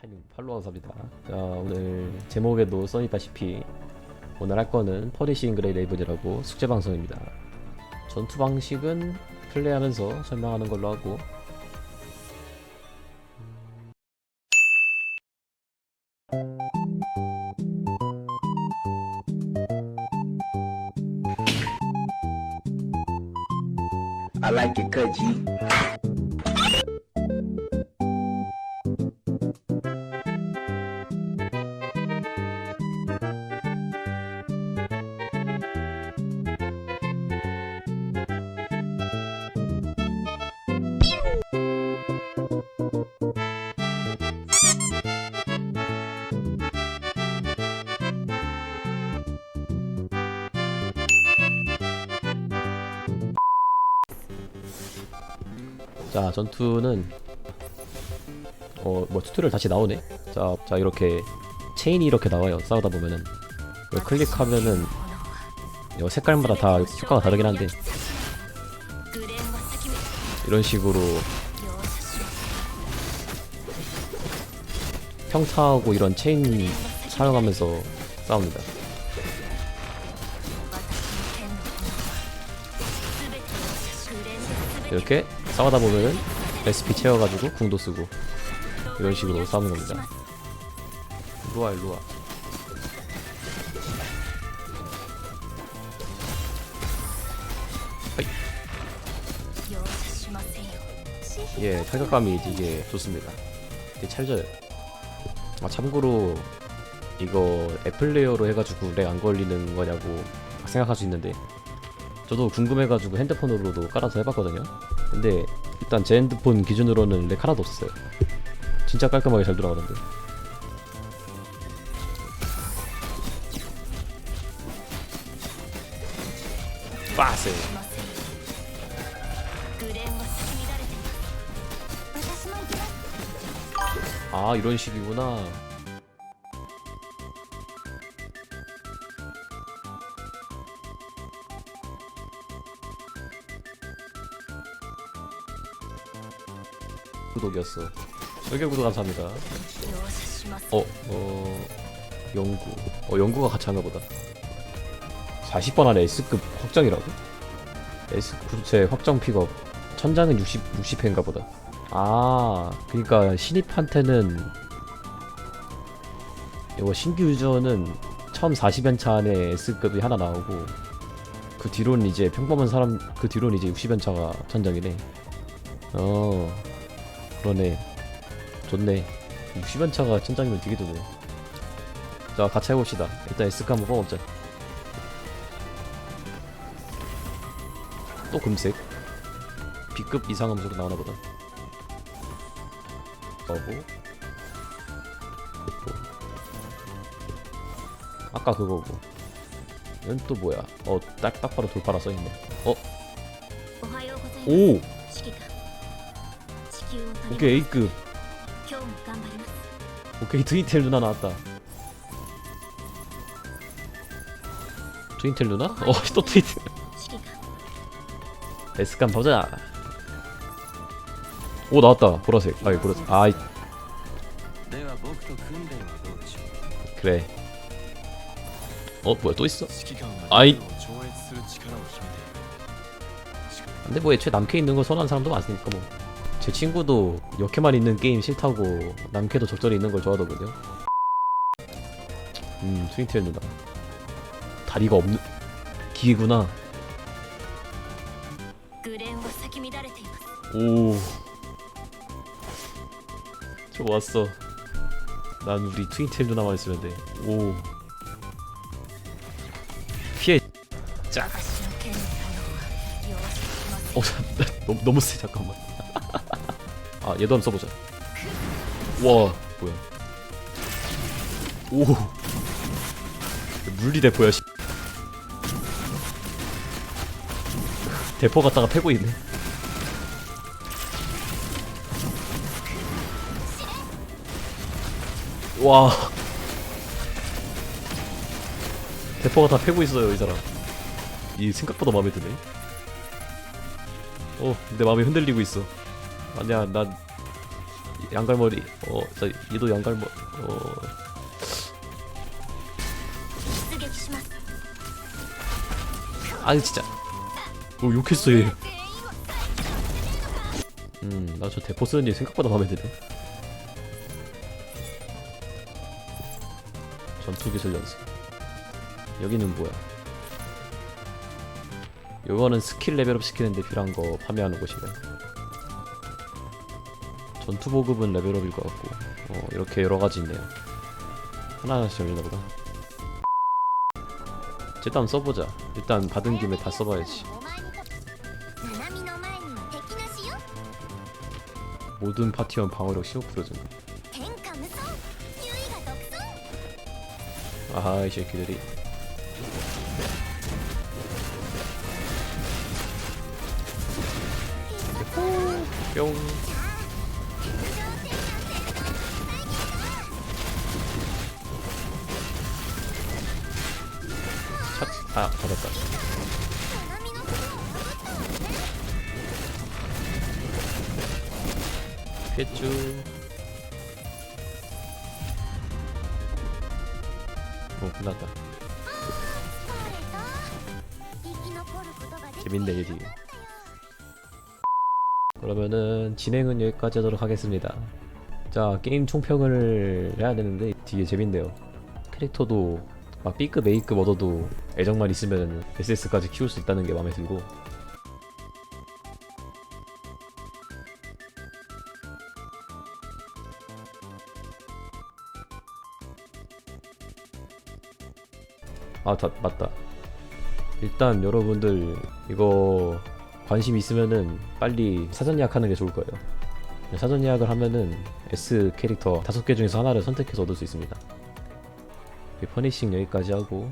타이밍 팔로우 감사합니다. 자 오늘 제목에도 써있다시피 오늘 할 거는 퍼니싱 그레이 레이븐이라고 숙제 방송입니다. 전투 방식은 플레이하면서 설명하는 걸로 하고 I like it cut G. 자 전투는 어뭐 튜토리얼 다시 나오네. 자, 자 이렇게 체인이 이렇게 나와요. 싸우다 보면은 클릭하면은 이거 색깔마다 다 효과가 다르긴 한데 이런 식으로 평타하고 이런 체인 사용하면서 싸웁니다. 이렇게 싸우다 보면은 SP 채워가지고 궁도 쓰고 이런 식으로 싸우는 겁니다. 일로와 일로와. 예, 타격감이 되게 좋습니다. 되게 찰져요. 아 참고로 이거 애플레이어로 해가지고 렉 안 걸리는 거냐고 생각할 수 있는데 저도 궁금해가지고 핸드폰으로도 깔아서 해봤거든요. 근데 일단 제 핸드폰 기준으로는 렉 하나도 없었어요. 진짜 깔끔하게 잘 돌아가는데. 빠세. 아 이런 식이구나. 구독이었어. 설계 구독 감사합니다. 어, 어, 영구. 어, 영구가 같이 하나 보다. 40번 안에 S급 확정이라고? S 구체 확정 픽업. 천장은 60, 60회인가 보다. 아, 그니까 신입한테는 이거 신규 유저는 처음 40연차 안에 S급이 하나 나오고 그 뒤로는 이제 평범한 사람 그 뒤로는 이제 60연차가 천장이네. 어, 그러네. 좋네. 60연차가 천장이면 되게 좋네. 자, 같이 해봅시다. 일단 S급 한번 뽑아보자. 또 금색. B급 이상은 무조건 나오나 보다. 거고. 또. 아까 그거고. 얘는 또 뭐야? 어, 딱, 딱 바로 돌파라 써있네. 어? 오! 오케이 A급 오케이 드인텔 누나 나왔다 트윈텔 누나? 어, 어 또 트윈텔. 에스칸 보자. 오, 나왔다. 보라색. 아이, 보라색. 아이. 그래. 어, 뭐야, 또 있어? 아이. 근데 뭐 애초에 남캐 있는 거 선호하는 사람도 많으니까 뭐. 제 친구도 역캐만 있는 게임 싫다고 남캐도 적절히 있는 걸 좋아하더군요. 음, 트윈테일 누나. 다리가 없는 기구나. 오. 좋았어. 난 우리 트윈테일 누나만 있으면 돼. 오. 피해. 짜. 어, 너무 세 잠깐만. 아 얘도 한번 써보자. 와 뭐야? 오 물리 대포야. 씨. 대포 갖다가 패고 있네. 와 대포가 다 패고 있어요 이 사람. 이 생각보다 마음에 드네. 어, 내 마음이 흔들리고 있어. 아니야 난 양갈머리 어저 얘도 양갈머 어 아니 진짜 오 욕했어 얘 음, 나 저 대포 쓰는 일 생각보다 마음에 드네. 전투 기술 연습. 여기는 뭐야? 요거는 스킬 레벨업 시키는데 필요한 거 판매하는 곳이네. 전투 보급은 레벨업일 것 같고 어, 이렇게 여러 가지 있네요. 하나씩 열리나 보다. 일단 써보자. 일단 받은 김에 다 써봐야지. 모든 파티원 방어력 15%전. 아하 이 새끼들이. 뿅. 아 맞았다. 피했쥬 오 끝났다. 재밌네 이게 지금. 그러면은 진행은 여기까지 하도록 하겠습니다. 자 게임 총평을 해야 되는데 되게 재밌네요. 캐릭터도 막 B급 A급 얻어도 애정만 있으면 SS까지 키울 수 있다는 게 마음에 들고 아 다, 맞다 일단 여러분들 이거 관심 있으면은 빨리 사전 예약하는 게 좋을 거예요. 사전 예약을 하면은 S 캐릭터 다섯 개 중에서 하나를 선택해서 얻을 수 있습니다. 이 퍼니싱 여기까지 하고